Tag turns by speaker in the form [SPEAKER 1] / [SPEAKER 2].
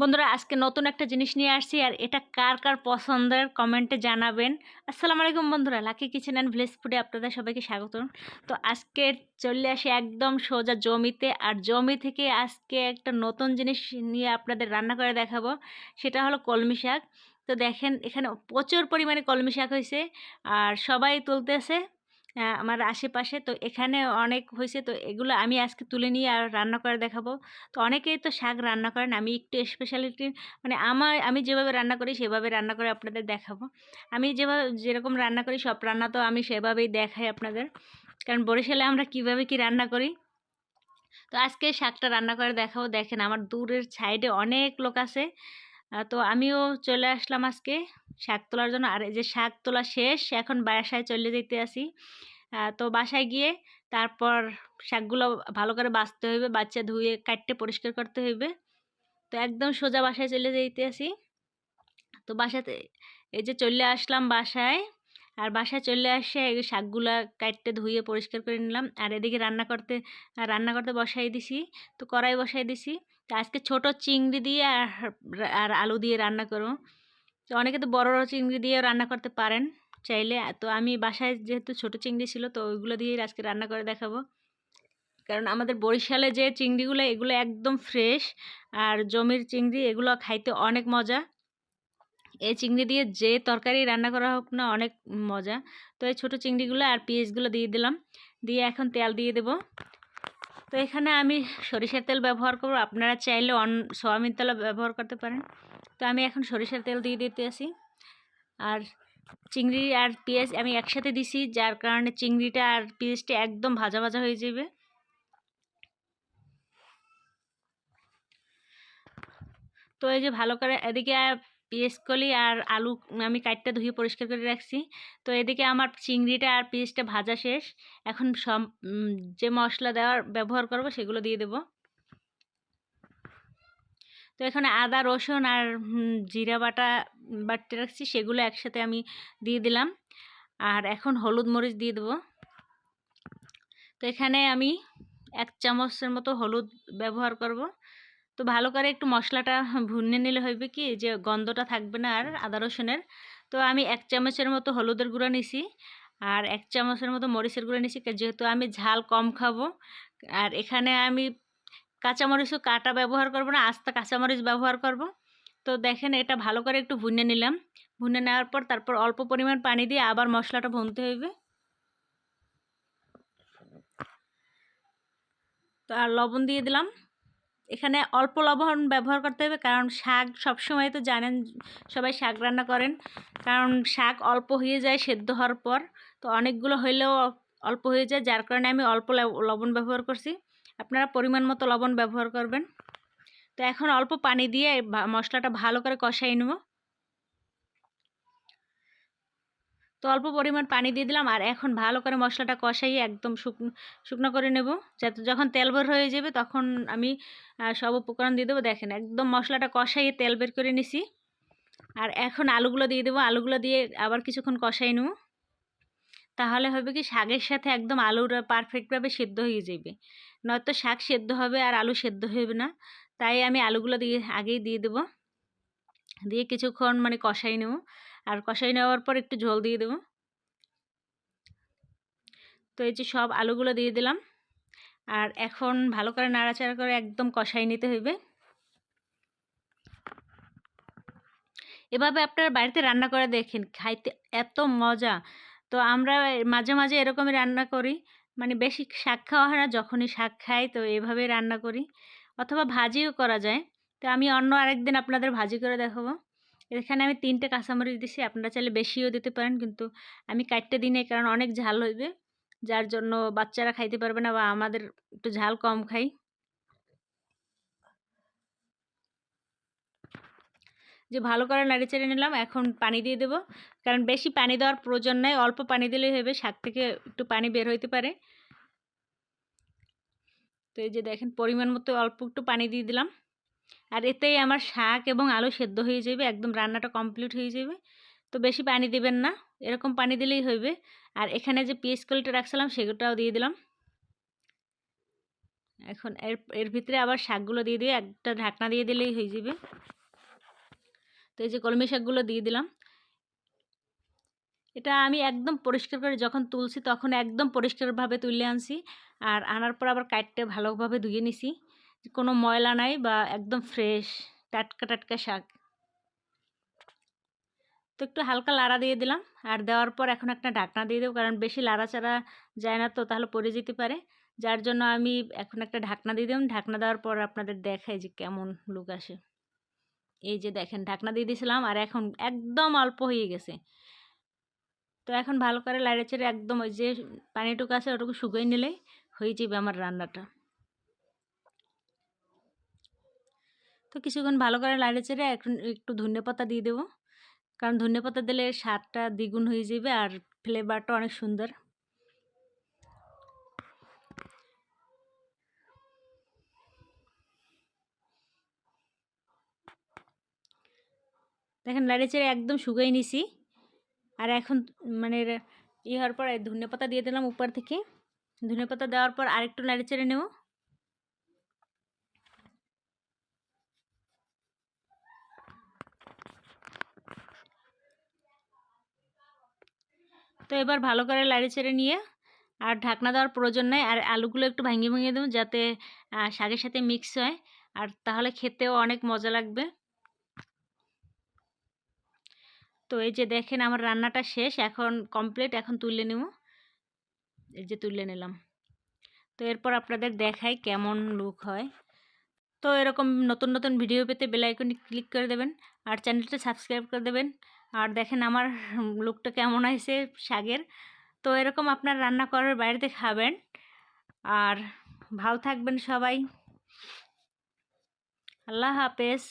[SPEAKER 1] বন্ধুরা, আজকে নতুন একটা জিনিস নিয়ে আসছি, আর এটা কার কার পছন্দের কমেন্টে জানাবেন। আসসালামু আলাইকুম বন্ধুরা, লাকি কিচেন অ্যান্ড ভিলেজ ফুডে আপনাদের সবাইকে স্বাগত তো আজকে চলে আসি একদম সোজা জমিতে, আর জমি থেকে আজকে একটা নতুন জিনিস নিয়ে আপনাদের রান্না করে দেখাবো। সেটা হলো কলমি শাক। তো দেখেন, এখানে প্রচুর পরিমাণে কলমি শাক হয়েছে, আর সবাই তুলতেছে। আমার আশেপাশে। তো এখানে অনেক হয়েছে তো এগুলো আমি আজকে তুলে নিয়ে আর রান্না করে দেখাবো। তো অনেকেই তো শাক রান্না করেন। আমি একটু স্পেশালিটি মানে আমার, আমি যেভাবে রান্না করি, সেভাবে রান্না করে আপনাদের দেখাবো। আমি যেভাবে, যেরকম রান্না করি, সব রান্না তো আমি সেভাবেই দেখাই আপনাদের। কারণ বরিশালে আমরা কীভাবে কি রান্না করি? তো আজকে শাকটা রান্না করে দেখাবো। দেখেন আমার দূরের সাইডে অনেক লোক আছে। তো আমিও চলে আসলাম আজকে। শাক তোলার জন্য। আর এই যে শাক তোলা শেষ, এখন বাসায় চলে যেতে আসি। তো বাসায় গিয়ে তারপর শাকগুলো ভালো করে বাছতে হইবে, বাচ্চা ধুয়ে, কাটতে, পরিষ্কার করতে হইবে। তো একদম সোজা বাসায় চলে যেতে আসি। তো বাসাতে এই যে চলে আসলাম বাসায়। আর বাসায় চলে আসে এই শাকগুলা কাটতে, ধুয়ে, পরিষ্কার করে নিলাম। আর এদিকে রান্না করতে রান্না করতে বসাই দিছি। তো কড়াই বসাই দিছি। তো আজকে ছোট চিংড়ি দিয়ে আর আর আলু দিয়ে রান্না করব। অনেকে তো বড় বড় চিংড়ি দিয়ে রান্না করতে পারেন চাইলে। তো আমি বাসায় যেহেতু ছোট চিংড়ি ছিল, তো ওইগুলো দিয়েই আজকে রান্না করে দেখাবো। কারণ আমাদের বরিশালে যে চিংড়িগুলো, এগুলো একদম ফ্রেশ আর জমির চিংড়ি, এগুলো খাইতে অনেক মজা। এই চিংড়ি দিয়ে যে তরকারি রান্না করা হোক না, অনেক মজা। তো এই ছোটো চিংড়িগুলো আর পেঁয়াজগুলো দিয়ে দিলাম। দিয়ে এখন তেল দিয়ে দেব। তো এখানে আমি সরিষার তেল ব্যবহার করব। আপনারা চাইলে অন সয়াবিন তেল ব্যবহার করতে পারেন। তো আমি এখন সরিষার তেল দিয়ে দিতে আসি আর চিংড়ি আর পেঁয়াজ আমি একসাথে দিছি, যার কারণে চিংড়িটা আর পেঁয়াজটা একদম ভাজা ভাজা হয়ে যাবে। তো এই যে ভালো করে এদিকে কলি আর আলু আমি কাটটা ধুয়ে পরিষ্কার করে রাখছি। তো এদিকে আমার চিংড়িটা আর পেঁয়াজটা ভাজা শেষ। এখন সব যে মশলা দেওয়ার ব্যবহার করব সেগুলো দিয়ে দেব। তো এখানে আদা, রসুন আর জিরা বাটা বাটতে রাখছি, সেগুলো একসাথে আমি দিয়ে দিলাম। আর এখন হলুদ মরিচ দিয়ে দেবো। তো এখানে আমি এক চামচের মতো হলুদ ব্যবহার করব। তো ভালো করে একটু মশলাটা ভুনে নিলে হইবে কি? যে গন্ধটা থাকবে না আর আদা রসুনের। তো আমি এক চামচের মতো হলুদের গুঁড়া নিছি আর এক চামচের মতো মরিচের গুঁড়া নিছি যেহেতু আমি ঝাল কম খাব। আর এখানে আমি কাঁচামরিচও কাটা ব্যবহার করব না, আস্তা কাঁচামরিচ ব্যবহার করব। তো দেখেন এটা ভালো করে একটু ভুনে নিলাম। ভুনে নেওয়ার পর তারপর অল্প পরিমাণ পানি দিয়ে আবার মশলাটা ভুনতে হইবে। তো আর লবণ দিয়ে দিলাম। এখানে অল্প লবণ ব্যবহার করতে হবে, কারণ শাক সবসময় তো জানেন সবাই শাক রান্না করেন। কারণ শাক অল্প হয়ে যায় সেদ্ধ হওয়ার পর, তো অনেকগুলো হইলেও অল্প হয়ে যায়, যার কারণে আমি অল্প লব- লবণ ব্যবহার করছি। আপনারা পরিমাণ মতো লবণ ব্যবহার করবেন। তো এখন অল্প পানি দিয়ে মশলাটা ভালো করে কষাই নেব। তো অল্প পরিমাণ পানি দিয়ে দিলাম আর এখন ভালো করে মশলাটা কষাই একদম শুকনো শুকনো করে নেব। যাতে যখন তেল বের হয়ে যাবে তখন আমি সব উপকরণ দিয়ে দেবো। দেখেন একদম মশলাটা কষাইয়ে তেল বের করে নিছি। আর এখন আলুগুলো দিয়ে দেবো। আলুগুলো দিয়ে আবার কিছুক্ষণ কষাই নেব। তাহলে হবে কি শাকের সাথে একদম আলুটা পারফেক্টভাবে সেদ্ধ হয়ে যাবে। নয়তো শাক সেদ্ধ হবে আর আলু সেদ্ধ হবে না। তাই আমি আলুগুলো দিয়ে, আগেই দিয়ে দেবো। দিয়ে কিছুক্ষণ মানে কষাই নেব। আর কষাই নেওয়ার পর একটু ঝোল দিয়ে দেবো। তো এই যে সব আলুগুলো দিয়ে দিলাম। আর এখন ভালো করে নাড়াচাড়া করে একদম কষাই নিতে হইবে। এভাবে আপনারা বাড়িতে রান্না করে দেখেন, খাইতে এত মজা। তো আমরা মাঝে মাঝে এরকমই রান্না করি। মানে বেশি শাক খাওয়া হয় না, যখনই শাক খাই তো এভাবে রান্না করি। অথবা ভাজিও করা যায়। তো আমি অন্য আরেকদিন আপনাদের ভাজি করে দেখাবো। এখানে আমি তিনটে কাঁচামরিচ দিছি, আপনারা চাইলে বেশিও দিতে পারেন, কিন্তু আমি কাটতে দিই কারণ অনেক ঝাল হইবে। যার জন্য বাচ্চারা খাইতে পারবে না বা আমাদের একটু ঝাল কম খাই। যে ভালো করে নাড়ি চেড়ে নিলাম, এখন পানি দিয়ে দেবো। কারণ বেশি পানি দেওয়ার প্রয়োজন নাই, অল্প পানি দিলেই হবে, শাক থেকে একটু পানি বের হইতে পারে। তো এই যে দেখেন, পরিমাণ মতো অল্প একটু পানি দিয়ে দিলাম। আর এতেই আমার শাক এবং আলু সেদ্ধ হয়ে যাবে, একদম রান্নাটা কমপ্লিট হয়ে যাবে। তো বেশি পানি দিবেন না, এরকম পানি দিলেই হইবে। আর এখানে যে পেঁয়াজ কলিটা রাখছিলাম সেগুলোটাও দিয়ে দিলাম। এখন এর এর ভিতরে আবার শাকগুলো দিয়ে দিয়ে একটা ঢাকনা দিয়ে দিলেই হয়ে যাবে। তো এই যে কলমি শাকগুলো দিয়ে দিলাম। এটা আমি একদম পরিষ্কার করে যখন তুলছি, তখন একদম পরিষ্কারভাবে তুলে আনছি। আর আনার পর আবার কাটতে ভালোভাবে ধুয়ে নিছি। কোনো ময়লা নাই বা একদম ফ্রেশ টাটকা টাটকা শাক। তো একটু হালকা লাড়া দিয়ে দিলাম। আর দেওয়ার পর এখন একটা ঢাকনা দিয়ে দেবো, কারণ বেশি লাড়াচাড়া যায় না তো, তাহলে পড়ে যেতে পারে। যার জন্য আমি এখন একটা ঢাকনা দিয়ে দিলাম। ঢাকনা দেওয়ার পর আপনাদের দেখাই যে কেমন লুক আসে। এই যে দেখেন, ঢাকনা দিয়ে দিয়েছিলাম আর এখন একদম অল্প হয়ে গেছে। তো এখন ভালো করে লাড়ে চেড়ে একদম ওই যে পানিটুকু আছে ওটুকু শুকিয়ে নিলেই হয়ে যাবে আমার রান্নাটা। তো কিছুক্ষণ ভালো করে লাড়ে চেড়ে এখন একটু ধনে পাতা দিয়ে দেবো। কারণ ধনে পাতা দিলে স্বাদটা দ্বিগুণ হয়ে যাবে আর ফ্লেভারটা অনেক সুন্দর। দেখেন লাড়ে চেড়ে একদম শুকাই নিছি আর এখন মানে ই হওয়ার পর ধনে পাতা দিয়ে দিলাম উপর থেকে। ধনে পাতা দেওয়ার পর আরেকটু নাড়ে চেড়ে নেব। তো এবার ভালো করে লাড়ি চেড়ে নিয়ে আর ঢাকনা দেওয়ার প্রয়োজন নেই। আর আলুগুলো একটু ভাঙিয়ে ভাঙিয়ে দেবো যাতে শাকের সাথে মিক্স হয়। আর তাহলে খেতেও অনেক মজা লাগবে। তো এই যে দেখেন আমার রান্নাটা শেষ, এখন কমপ্লিট এখন তুলে নেব। এই যে তুলে নিলাম। তো এরপর আপনাদের দেখাই কেমন লুক হয়। তো এরকম নতুন নতুন ভিডিও পেতে বেলাইকনটি ক্লিক করে দেবেন। আর চ্যানেলটা সাবস্ক্রাইব করে দেবেন। আর দেখেন আমার লুকটা কেমন হয়েছে শাগের। তো এরকম আপনার রান্না করার বাইরেতে খাবেন। আর ভালো থাকবেন সবাই। আল্লাহ হাফেজ।